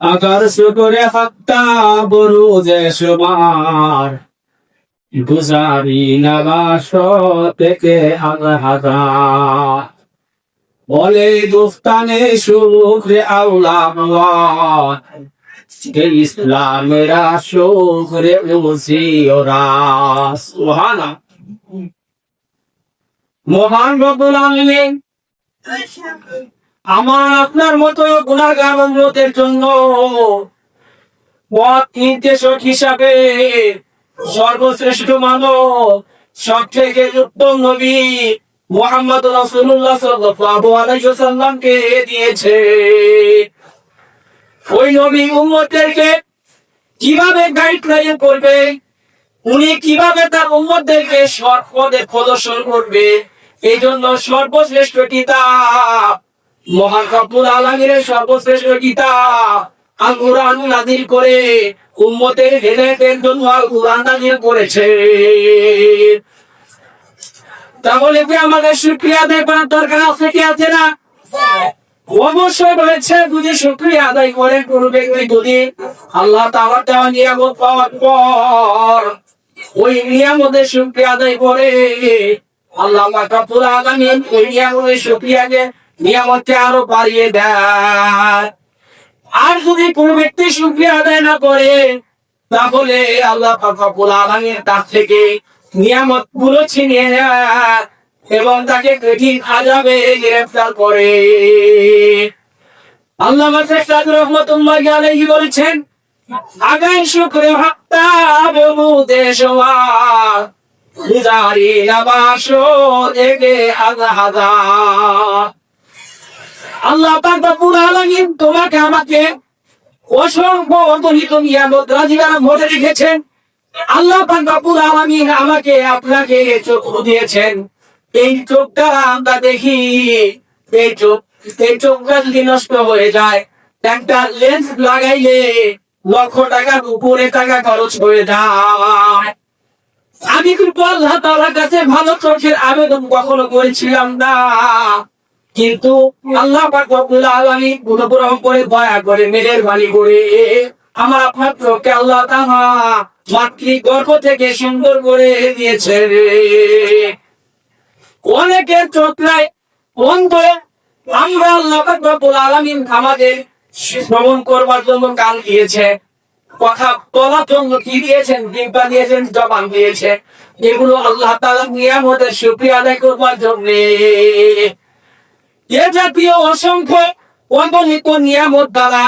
আকার শুকরে হত্যা বরু যে সুমার। গুজারি নাবাস থেকে হাজার হাজার। বলে দুস্তানে শুক্রে আউলা ইসলামের শুক্রে উসি ওরা সুহানা মহান রব্বুল আলামিন। আমার আপনার মতো গুণাগার উন্নতের জন্য নির্দেশক হিসাবে সর্বশ্রেষ্ঠ মানব সব থেকে উত্তম নবী মোহাম্মদ রাসূলুল্লাহ সাল্লাল্লাহু আলাইহি ওয়াসাল্লামকে দিয়েছে। ওই নবী উম্মতদেরকে কীভাবে গাইডলাইন করবে? উনি কীভাবে তার উম্মতদেরকে সৎ পথে প্রদর্শন করবে? এই জন্য সর্বশ্রেষ্ঠ কিতাব মহান রব্বুল আলামিনের সর্বশ্রেষ্ঠ কিতাব। আল কোরআন নাযিল করে উম্মতের হেদায়েতের জন্য আল কোরআন নাযিল করেছে। তাহলে কি আমাদের শুকরিয়া আদায় করার দরকার আছে কি আছে না? অবশ্যই রয়েছে যদি শুকরিয়া আদায় করে কোনো ব্যক্তি যদি আল্লাহ তাআলা দেওয়া নিয়ামত পাওয়ার পর ওই নিয়ামতের শুকরিয়া আদায় করে আল্লাহ মাকাপুর আলামিন ওই নিয়ামতের শুকরিয়াকে নিয়ামতকে আরও বাড়িয়ে দেয়। আর যদি কোনো ব্যক্তি শুকরিয়া আদায় না করে, তাহলে আল্লাহ পাকাপুল আলামিন তার থেকে নিয়ামতগুলো ছিনিয়ে নেয় এবং তাকে কঠিন আজাবে গ্রেফতার করে। আল্লাহ মাসাদ রহমতুল্লাহ আলাইহি বলেছেন আগাই শুক্রে ভক্তা বহু দেশওয়া গুজারি হাজা আল্লাহ রব্বুল আলামিন তোমাকে আমাকে অসংখ্য অগণিত নিয়ামত রাজিগারা ভরে রেখেছেন আল্লাহ রব্বুল আলামিন আমাকে আপনাকে চক্ষু দিয়েছেন। এই চোখটা আমরা দেখি। এই চোখ, এই চোখটা যদি নষ্ট হয়ে যায়, একটা লেন্স লাগাইলে লক্ষ টাকার উপরে টাকা খরচ হয়ে যায়। আমি কিন্তু আল্লাহ তাআলার কাছে ভালো চোখের আবেদন কখনো করেছিলাম না? কিন্তু আল্লাহ রব্বুল আলামিন করে দয়া করে মেহেরবানি করে আমার আপনার চোখকে আল্লাহ তাআলা মাতৃ গর্ভ থেকে সুন্দর করে দিয়েছে অনেকের চোখ নাই বন্ধ আমরা আল্লাহ রব্বুল আলামিন আমাদের শ্রবণ করবার জন্য কান দিয়েছে, কথা বলার জন্য কি দিয়েছেন দিব্যা দিয়েছেন, জবান দিয়েছে। এগুলো আল্লাহ তাআলা নিয়ামতের শুকরিয়া আদায় করবার জন্য। এ জাতীয় অসংখ্য অগণিত নিয়ামত দ্বারা